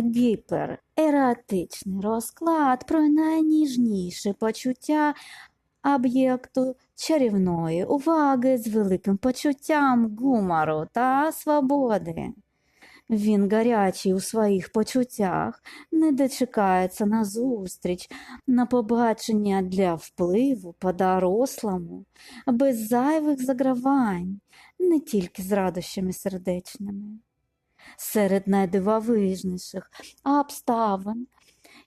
гіпереротичний розклад про найніжніші почуття об'єкту чарівної уваги з великим почуттям гумору та свободи. Він гарячий у своїх почуттях, не дочекається на зустріч, на побачення для впливу по-дорослому, без зайвих загравань, не тільки з радощами сердечними. Серед найдивовижніших обставин,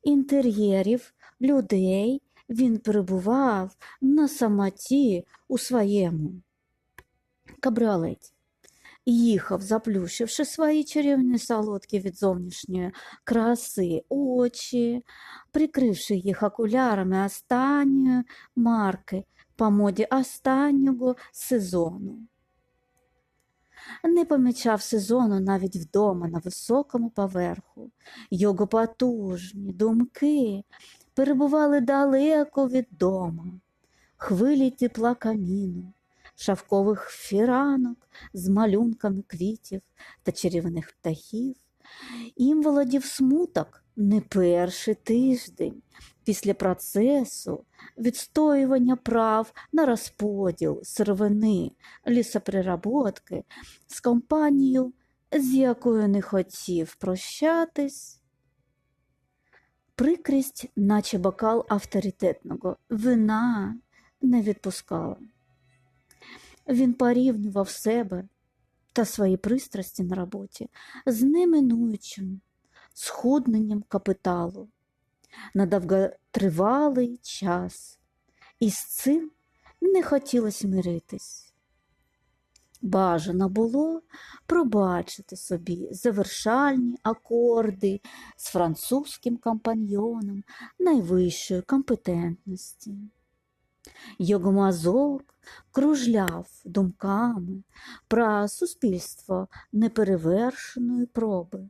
інтер'єрів, людей він перебував на самоті у своєму кабріолеті. Їхав, заплющивши свої чарівні солодкі від зовнішньої краси очі, прикривши їх окулярами останньої марки по моді останнього сезону. Не помічав сезону навіть вдома на високому поверху. Його потужні думки перебували далеко від дома, хвилі тепла каміну, шавкових фіранок з малюнками квітів та чарівних птахів. Їм володів смуток не перший тиждень після процесу відстоювання прав на розподіл сировини лісоприработки з компанією, з якою не хотів прощатись. Прикрість, наче бокал авторитетного вина не відпускала. Він порівнював себе та свої пристрасті на роботі з неминуючим схудненням капіталу на довготривалий час, і з цим не хотілося миритись. Бажано було пробачити собі завершальні акорди з французьким компаньйоном найвищої компетентності. Його мазок кружляв думками про суспільство неперевершеної проби,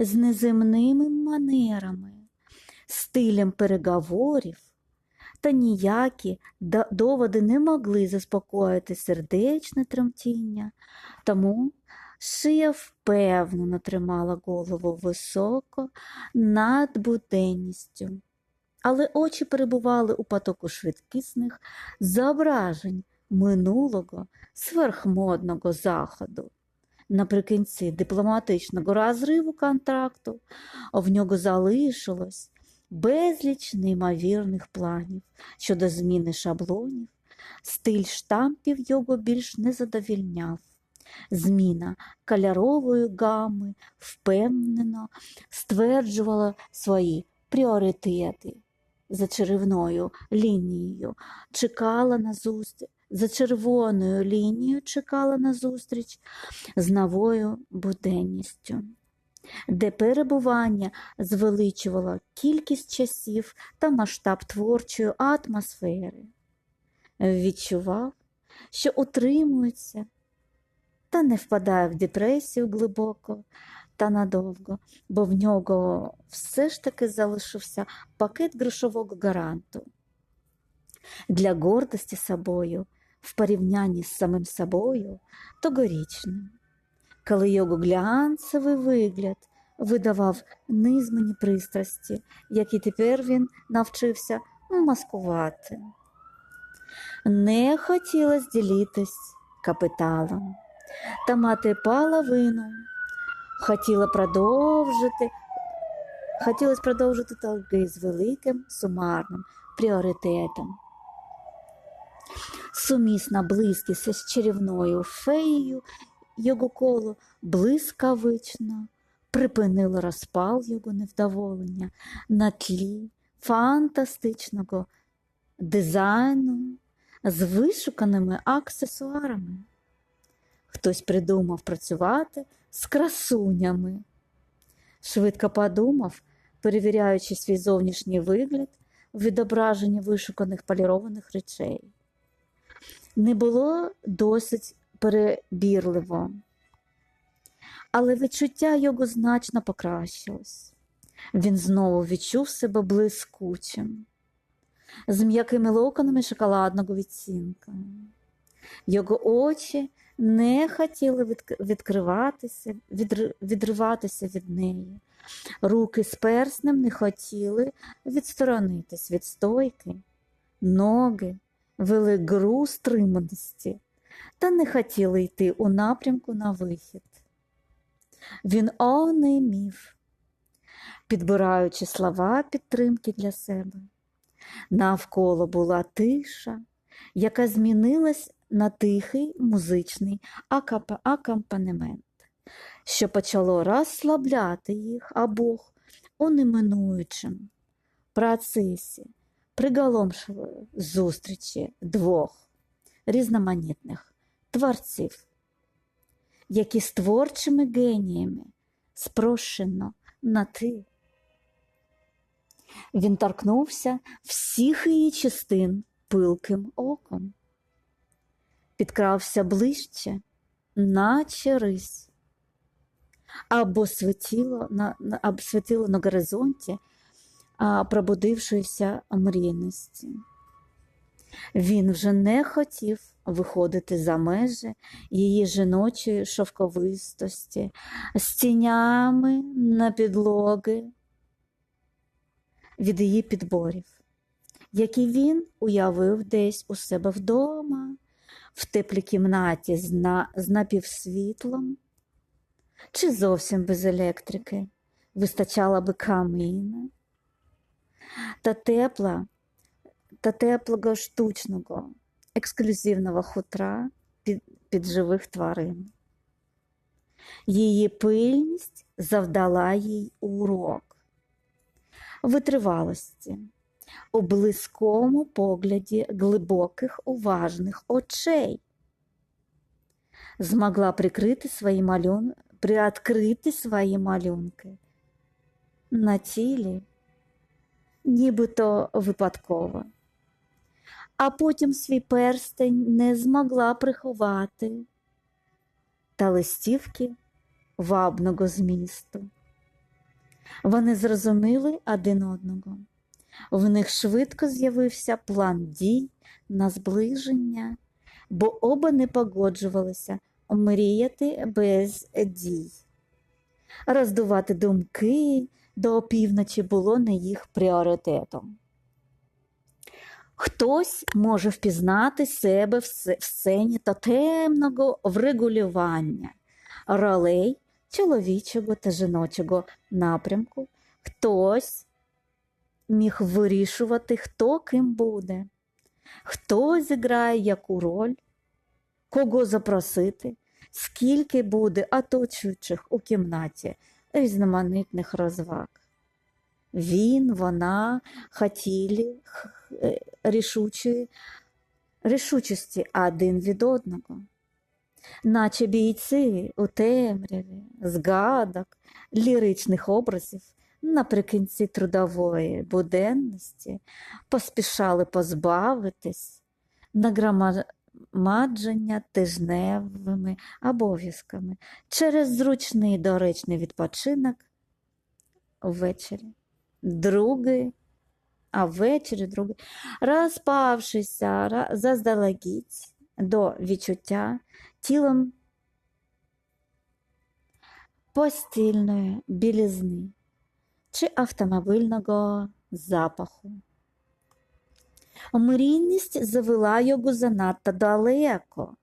з неземними манерами, стилем переговорів, та ніякі доводи не могли заспокоїти сердечне тремтіння, тому шия впевнено тримала голову високо над буденністю але очі перебували у потоку швидкісних зображень минулого сверхмодного заходу. Наприкінці дипломатичного розриву контракту в нього залишилось безліч неймовірних планів щодо зміни шаблонів, стиль штампів його більш не задовільняв. Зміна кольорової гами впевнено стверджувала свої пріоритети за червоною лінією чекала на зустріч, за червоною лінією чекала на зустріч з новою буденністю, де перебування звеличувало кількість часів та масштаб творчої атмосфери. Відчував, що утримується та не впадає в депресію глибоко та надовго, бо в нього все ж таки залишився пакет грошового гаранту. Для гордості собою, в порівнянні з самим собою, тогорічним, коли його глянцевий вигляд видавав низмані пристрасті, які тепер він навчився маскувати. Не хотілося ділитись капіталом та мати половину хотіла продовжити, хотілося продовжити торги з великим сумарним пріоритетом. Сумісна близькість з чарівною феєю його коло блискавично припинило розпал його невдоволення на тлі фантастичного дизайну з вишуканими аксесуарами. Хтось придумав працювати з красунями. Швидко подумав, перевіряючи свій зовнішній вигляд в відображенні вишуканих полірованих речей. Не було досить перебірливо, але відчуття його значно покращилось. Він знову відчув себе блискучим, з м'якими локонами шоколадного відцінка. Його очі не хотіли відкриватися, відри- відриватися від неї. Руки з перснем не хотіли відсторонитись від стойки, ноги вели гру стриманості та не хотіли йти у напрямку на вихід. Він онемів, підбираючи слова підтримки для себе. Навколо була тиша, яка змінилась на тихий музичний акапа- акомпанемент, що почало розслабляти їх обох у неминуючому процесі приголомшливої зустрічі двох різноманітних творців, які з творчими геніями спрошено на ти. Він торкнувся всіх її частин пилким оком, підкрався ближче, наче рись, або світило на, або світило на горизонті пробудившоїся мрійності. Він вже не хотів виходити за межі її жіночої шовковистості з тінями на підлоги від її підборів, які він уявив десь у себе вдома, в теплій кімнаті з, на, з напівсвітлом, чи зовсім без електрики, вистачало би каміна та тепла та теплого штучного, ексклюзивного хутра під, під живих тварин. Її пильність завдала їй урок витривалості, у близькому погляді глибоких уважних очей. Змогла прикрити свої малюн... приоткрити свої малюнки на тілі, нібито випадково. А потім свій перстень не змогла приховати та листівки вабного змісту. Вони зрозуміли один одного. В них швидко з'явився план дій на зближення, бо оба не погоджувалися мріяти без дій. Роздувати думки до опівночі було не їх пріоритетом. Хтось може впізнати себе в сцені тотемного врегулювання ролей чоловічого та жіночого напрямку, хтось міг вирішувати, хто ким буде, хто зіграє яку роль, кого запросити, скільки буде оточуючих у кімнаті різноманітних розваг. Він, вона хотіли е, рішучої, рішучості один від одного наче бійці у темряві, згадок, ліричних образів наприкінці трудової буденності поспішали позбавитись нагромадження тижневими обов'язками через зручний доречний відпочинок ввечері. Другий, а ввечері другий, розпавшися заздалегідь до відчуття тілом постільної білізни чи автомобильного запаху. Мрійність завела його занадто далеко.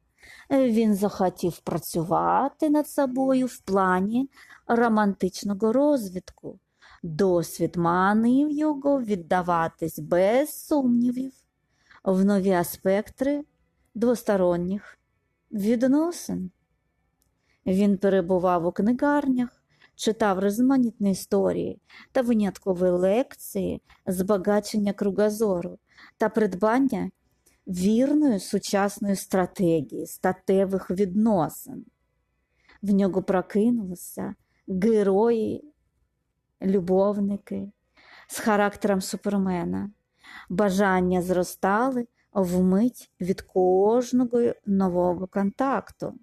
Він захотів працювати над собою в плані романтичного розвитку. Досвід манив його віддаватись без сумнівів в нові аспекти двосторонніх відносин. Він перебував у книгарнях, читав різноманітні історії та виняткові лекції збагачення кругозору та придбання вірної сучасної стратегії статевих відносин. В нього прокинулися герої, любовники з характером супермена. Бажання зростали вмить від кожного нового контакту.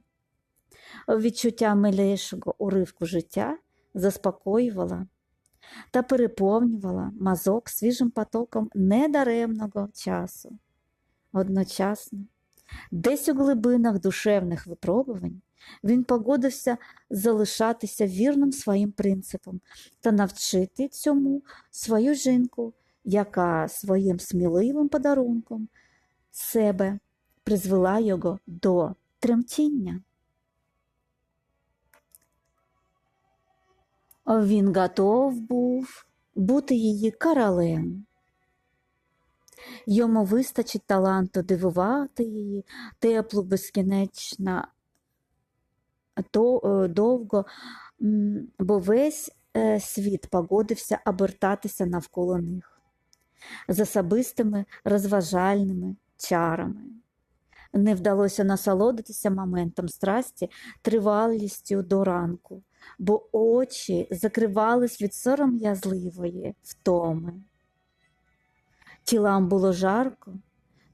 Відчуття милейшого уривку життя заспокоювала та переповнювала мазок свіжим потоком недаремного часу. Одночасно Десь у глибинах душевних випробувань він погодився залишатися вірним своїм принципам та навчити цьому свою жінку, яка своїм сміливим подарунком себе призвела його до тремтіння. Він готов був бути її королем. Йому вистачить таланту дивувати її, теплу, безкінечно е, довго, бо весь е, світ погодився обертатися навколо них з особистими розважальними чарами. Не вдалося насолодитися моментом страсті тривалістю до ранку, бо очі закривались від сором'язливої втоми. Тілам було жарко,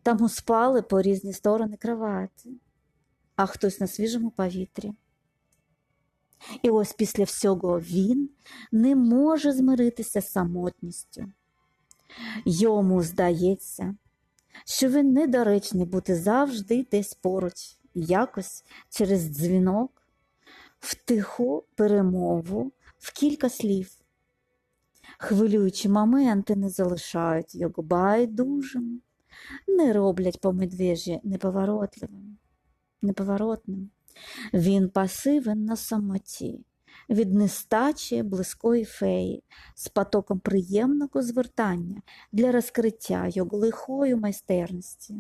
тому спали по різні сторони кроваті, а хтось на свіжому повітрі. І ось після всього він не може змиритися з самотністю. Йому здається, що він недоречний бути завжди десь поруч, якось через дзвінок, в тиху перемову, в кілька слів. Хвилюючі моменти не залишають його байдужим, не роблять по медвежі неповоротливим, неповоротним. Він пасивен на самоті, від нестачі близької феї, з потоком приємного звертання для розкриття його лихої майстерності.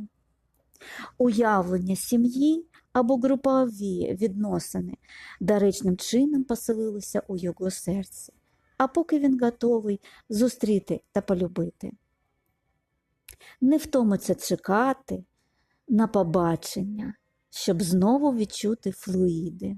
Уявлення сім'ї або групові відносини даречним чином поселилися у його серці, а поки він готовий зустріти та полюбити. Не втомиться чекати на побачення, щоб знову відчути флуїди.